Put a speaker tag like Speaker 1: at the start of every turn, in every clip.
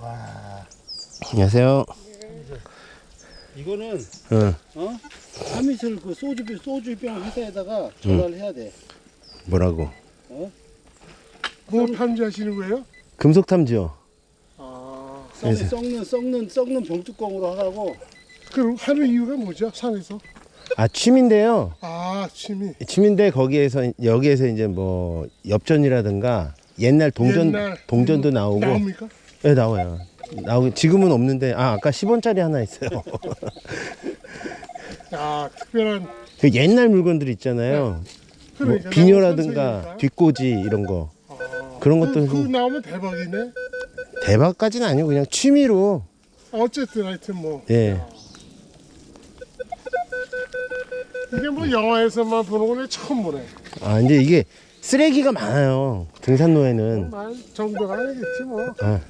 Speaker 1: 와
Speaker 2: 안녕하세요.
Speaker 1: 이거는
Speaker 2: 응.
Speaker 1: 어 삼이슬 그 소주병 소주병 회사에다가 전화를 해야 돼.
Speaker 2: 뭐라고?
Speaker 3: 뭐 탐지하시는 거예요?
Speaker 2: 금속 탐지요.
Speaker 3: 아,
Speaker 1: 썩. 썩는 썩는 썩는 병뚜껑으로 하라고.
Speaker 3: 그럼 하는 이유가 뭐죠? 산에서?
Speaker 2: 아 취미인데요.
Speaker 3: 아, 취미.
Speaker 2: 취미인데 거기에서 여기에서 이제 뭐 엽전이라든가 옛날 동전
Speaker 3: 옛날
Speaker 2: 동전도 나오고
Speaker 3: 나옵니까?
Speaker 2: 네 나와요. 나오고 지금은 없는데 아 아까 10원짜리 하나 있어요.
Speaker 3: 아, 특별한
Speaker 2: 그 옛날 물건들 있잖아요. 뭐
Speaker 3: 그러니까
Speaker 2: 비녀라든가
Speaker 3: 선생님이니까.
Speaker 2: 뒷꽂이 이런 거
Speaker 3: 아,
Speaker 2: 그런
Speaker 3: 그,
Speaker 2: 것도
Speaker 3: 그거
Speaker 2: 좀-
Speaker 3: 나오면 대박이네.
Speaker 2: 대박까지는 아니고 그냥 취미로
Speaker 3: 어쨌든 하여튼 뭐
Speaker 2: 예.
Speaker 3: 이게 뭐 영화에서만 보는 거는 처음 보네.
Speaker 2: 아 이제 이게 쓰레기가 많아요. 등산로에는
Speaker 3: 말 정도가 아니겠지 뭐.
Speaker 2: 아,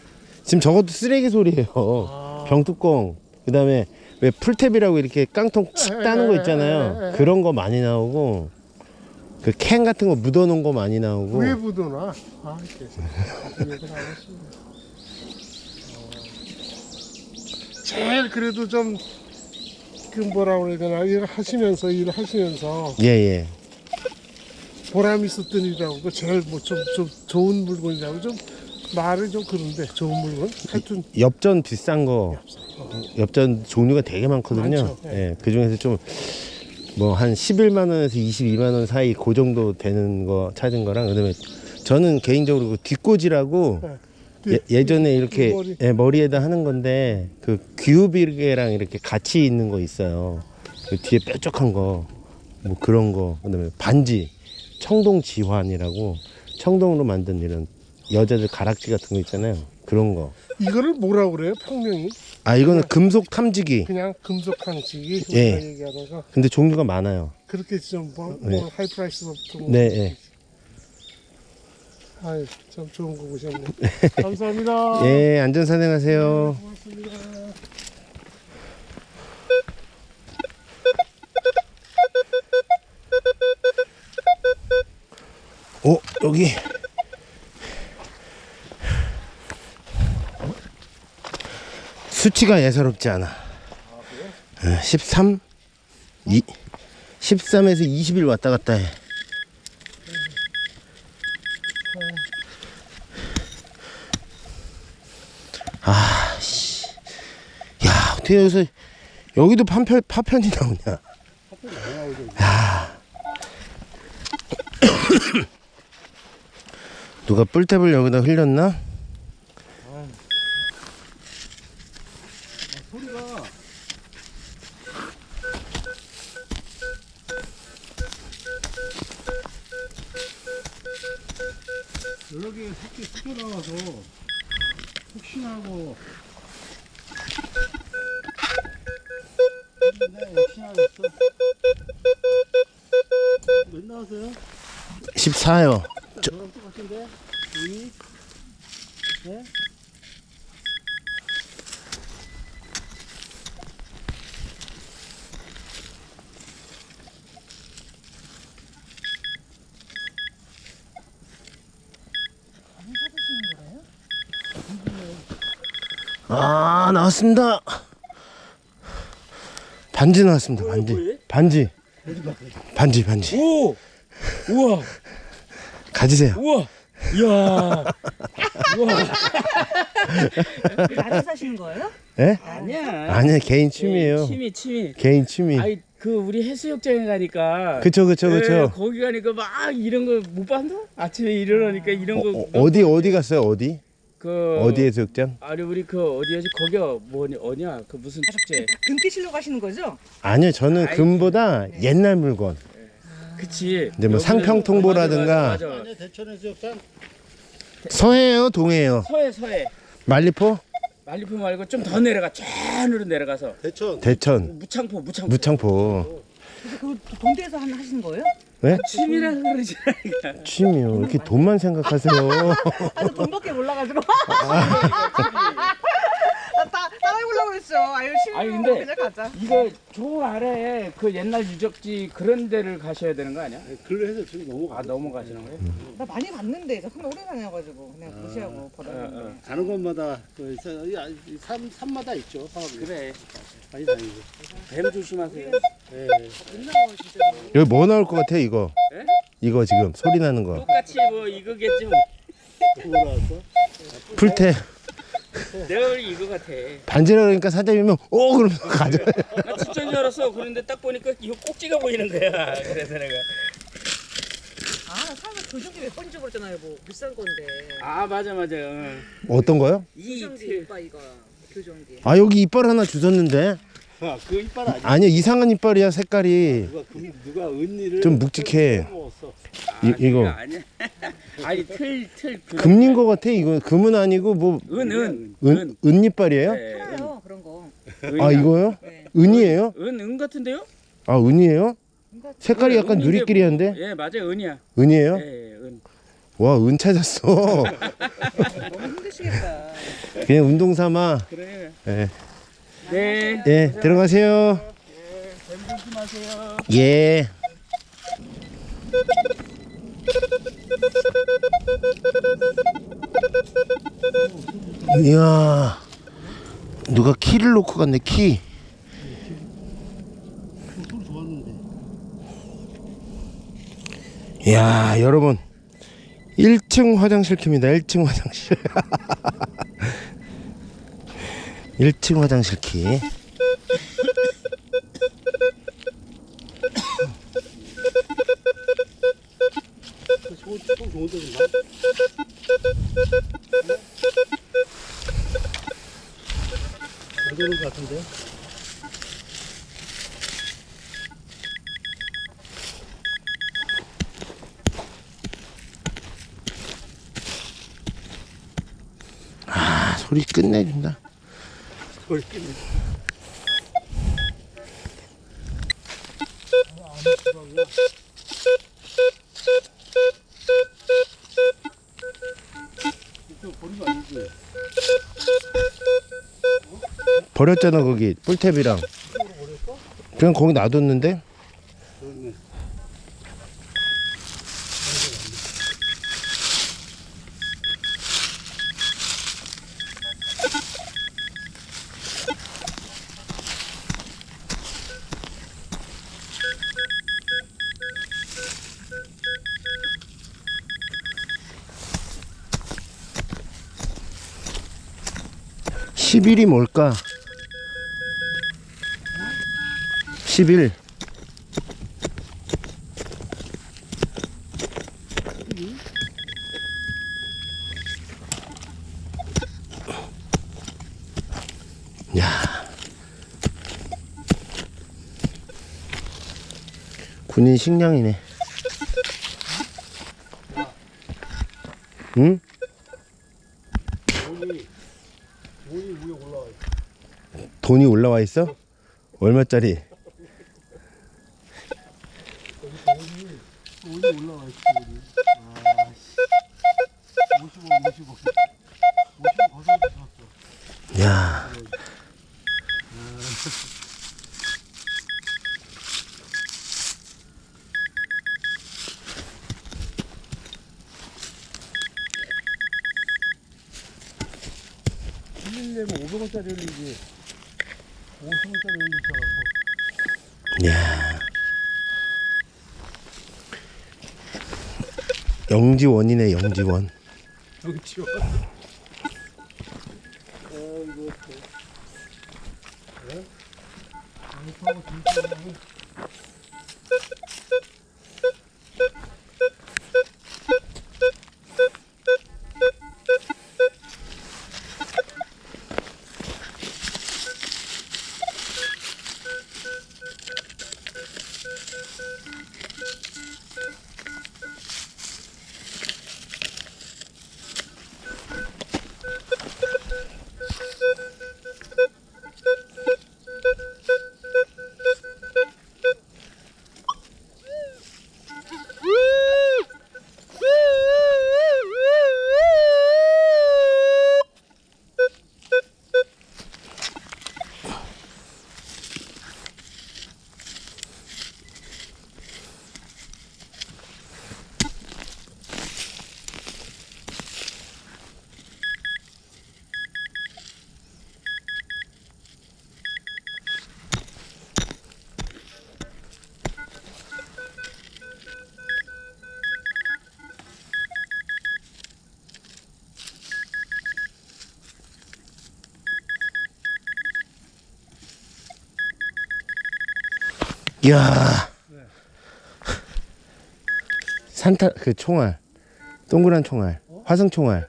Speaker 2: 지금 저것도 쓰레기 소리예요.
Speaker 3: 아.
Speaker 2: 병뚜껑 그 다음에 왜 풀탭이라고 이렇게 깡통 칙 따는 거 있잖아요. 그런 거 많이 나오고 그 캔 같은 거 묻어 놓은 거 많이 나오고
Speaker 3: 왜 부도나? 아. 어. 제일 그래도 좀 그 뭐라 그래야 되나 이거 하시면서 일을 하시면서
Speaker 2: 예예.
Speaker 3: 보람 있었던 일이라고 그 제일 뭐 좀 좀 좋은 물건이라고 좀 말이 좀 그런데 좋은 물건 하여튼
Speaker 2: 엽전 비싼 거 엽전 종류가 되게 많거든요.
Speaker 3: 많죠. 예.
Speaker 2: 예. 그 중에서 좀 뭐 한 11만 원에서 22만 원 사이 그 정도 되는 거 찾은 거랑 그다음에 저는 개인적으로 그 뒷꽂이라고 예, 예전에 이렇게
Speaker 3: 머리.
Speaker 2: 예, 머리에다 하는 건데 그 귀우비르게랑 이렇게 같이 있는 거 있어요. 그 뒤에 뾰족한 거, 뭐 그런 거, 그다음에 반지, 청동 지환이라고 청동으로 만든 이런 여자들 가락지 같은 거 있잖아요. 그런 거.
Speaker 3: 이거를 뭐라 그래요 평명이
Speaker 2: 아 이거는 금속 탐지기.
Speaker 3: 그냥 금속 항식이
Speaker 2: 예.
Speaker 3: 우리가 얘기하다가
Speaker 2: 근데 종류가 많아요.
Speaker 3: 그렇게 좀뭐
Speaker 2: 네.
Speaker 3: 뭐 하이프라이스부터 뭐
Speaker 2: 네, 예.
Speaker 3: 아이 참 좋은 거 보셨네 감사합니다
Speaker 2: 예, 안전 산행하세요.
Speaker 3: 고맙습니다
Speaker 2: 오, 여기. 수치가 예사롭지 않아. 어, 13, 이, 13에서 20일 왔다 갔다 해. 아, 씨. 야, 어떻게 여기서, 여기도 파편, 파편이 나오냐. 누가 뿔탭을 여기다 흘렸나?
Speaker 1: 여러 개 새끼 섞여 나와서 혹시나 하고 네, 역시나 했어. 몇 나왔어요?
Speaker 2: 14요.
Speaker 1: 저랑 똑같은데? 2, 네?
Speaker 2: 아, 나왔습니다. 반지 나왔습니다. 반지. 반지. 반지, 반지.
Speaker 4: 오! 우와!
Speaker 2: 가지세요.
Speaker 4: 우와! 이야! 우와!
Speaker 5: 나도 사시는 거예요?
Speaker 2: 예?
Speaker 4: 아니야.
Speaker 2: 아니야, 개인 취미예요.
Speaker 4: 취미, 취미.
Speaker 2: 개인 취미.
Speaker 4: 아이, 그, 우리 해수욕장에 가니까.
Speaker 2: 그쵸, 그쵸,
Speaker 4: 예,
Speaker 2: 그쵸.
Speaker 4: 거기 가니까 막 이런 거 못 봤나? 아침에 일어나니까 이런 거.
Speaker 2: 어, 어디, 어디 갔어요? 어디?
Speaker 4: 그.
Speaker 2: 어디 해수욕장?
Speaker 4: 아니, 우리 그, 어디야지? 거기가 뭐냐, 어냐? 그 무슨 축제.
Speaker 5: 금 끼시려고 하시는 거죠?
Speaker 2: 아니요, 저는
Speaker 4: 아이,
Speaker 2: 금보다 옛날 물건.
Speaker 4: 그치.
Speaker 2: 이제 뭐
Speaker 4: 여기는-
Speaker 2: 상평통보라든가.
Speaker 4: 맞아, 맞아, 맞아.
Speaker 1: 대천에서 역산
Speaker 2: 서해요, 동해요?
Speaker 4: 서해, 서해.
Speaker 2: 말리포?
Speaker 4: 말리포 말고 좀 더 내려가. 쫙으로 내려가서.
Speaker 1: 대천
Speaker 2: 대천,
Speaker 4: 무창포, 무창포.
Speaker 2: 무창포.
Speaker 5: 동대에서 하는 하시는 거예요?
Speaker 2: 네?
Speaker 4: 취미라 그러지.
Speaker 2: 취미요. 이렇게 돈만 생각하세요.
Speaker 5: 아, 저 돈밖에 몰라가지고. 아, 아유
Speaker 4: 아니,
Speaker 5: 실로
Speaker 4: 근데-
Speaker 5: 그냥 가자.
Speaker 4: 이거 저 아래에 그 옛날 유적지 그런 데를 가셔야 되는 거 아니야?
Speaker 1: 글로 해서 저기 넘어가.
Speaker 4: 아 넘어가시는 거예요?
Speaker 5: 나 많이 봤는데 저 오래 다녀가지고 그냥 무시하고
Speaker 4: 어,
Speaker 5: 버렸는데.
Speaker 4: 어.
Speaker 1: 가는 곳마다 그 사- 이 아- 이 산 산마다 있죠. 사업이.
Speaker 4: 그래
Speaker 1: 많이 다니고.
Speaker 4: 뱀 조심하세요.
Speaker 1: 예.
Speaker 2: 여기 뭐 나올 것 같아 이거?
Speaker 4: 에?
Speaker 2: 이거 지금 소리 나는 거.
Speaker 4: 똑같이 뭐 이거겠지 뭐.
Speaker 1: 그거 나왔어?
Speaker 2: 풀태
Speaker 4: 내가 볼 이거 같아.
Speaker 2: 반지라 그러니까 사장님이면 오 그러면서 가져.
Speaker 4: 나 진짜인 줄 알았어. 그런데 딱 보니까 이거 꼭지가 보이는 거야. 그래서 내가
Speaker 5: 아나 사람을 교정기 몇 번째 버렸잖아요. 뭐 비싼 건데.
Speaker 4: 아 맞아 맞아. 응.
Speaker 2: 어떤 거요?
Speaker 4: 이
Speaker 5: 교정기
Speaker 4: 틀.
Speaker 5: 오빠 이거 교정기.
Speaker 2: 아 여기 이빨 하나 주셨는데
Speaker 1: 아, 그 이빨 아니야.
Speaker 2: 아니야 이상한 이빨이야 색깔이
Speaker 1: 누가 금, 누가 은니를
Speaker 2: 좀 묵직해.
Speaker 1: 먹었어.
Speaker 2: 이, 이거
Speaker 4: 그거 아니야. 아니 틀틀
Speaker 2: 금린 거 같아 이거 금은 아니고 뭐
Speaker 4: 은 은
Speaker 2: 은, 은 이빨이에요?
Speaker 4: 네,
Speaker 5: 팔아요 그런 거.
Speaker 4: 은.
Speaker 2: 아 이거요?
Speaker 5: 네.
Speaker 2: 은이에요?
Speaker 4: 은, 은 같은데요?
Speaker 2: 아 은이에요?
Speaker 5: 뭔가
Speaker 2: 색깔이 약간
Speaker 4: 은인데
Speaker 2: 누리끼리한데
Speaker 4: 뭐- 예 맞아요 은이야.
Speaker 2: 은이에요?
Speaker 4: 예 은.
Speaker 2: 와 은 찾았어
Speaker 5: 너무 힘드시겠다.
Speaker 2: 그냥 운동 삼아
Speaker 4: 그래.
Speaker 2: 예,
Speaker 4: 네.
Speaker 2: 예 들어가세요
Speaker 4: 뱀 조심하세요.
Speaker 2: 예 이야 누가 키를 놓고 갔네 키. 이야 여러분. 1층 화장실 킵니다 1층 화장실. 1층 화장실 키
Speaker 1: 좋은 데인가? 안 되는 것 같은데?
Speaker 2: 아 소리 끝내준다
Speaker 1: 소리 끼네. 이
Speaker 2: 버렸잖아 거기 뿔탭이랑 그냥 거기 놔뒀는데. 십일이 뭘까? 10일 야 군인 식량이네 응?
Speaker 1: 돈이 올라와 있어?
Speaker 2: 얼마짜리?
Speaker 1: 돈이 올라와 있어. 돈이. 아, 씨. 55, 55. 55 거기서 샀어.
Speaker 2: 야
Speaker 1: 빌린 내면 500원짜리 흘리지. 50원짜리 흘리셔갖고.
Speaker 2: 야 영지원이네 영지원
Speaker 1: 치워. 아이고. 네?
Speaker 2: 이야. 산타 그 총알, 동그란 총알, 화성 총알.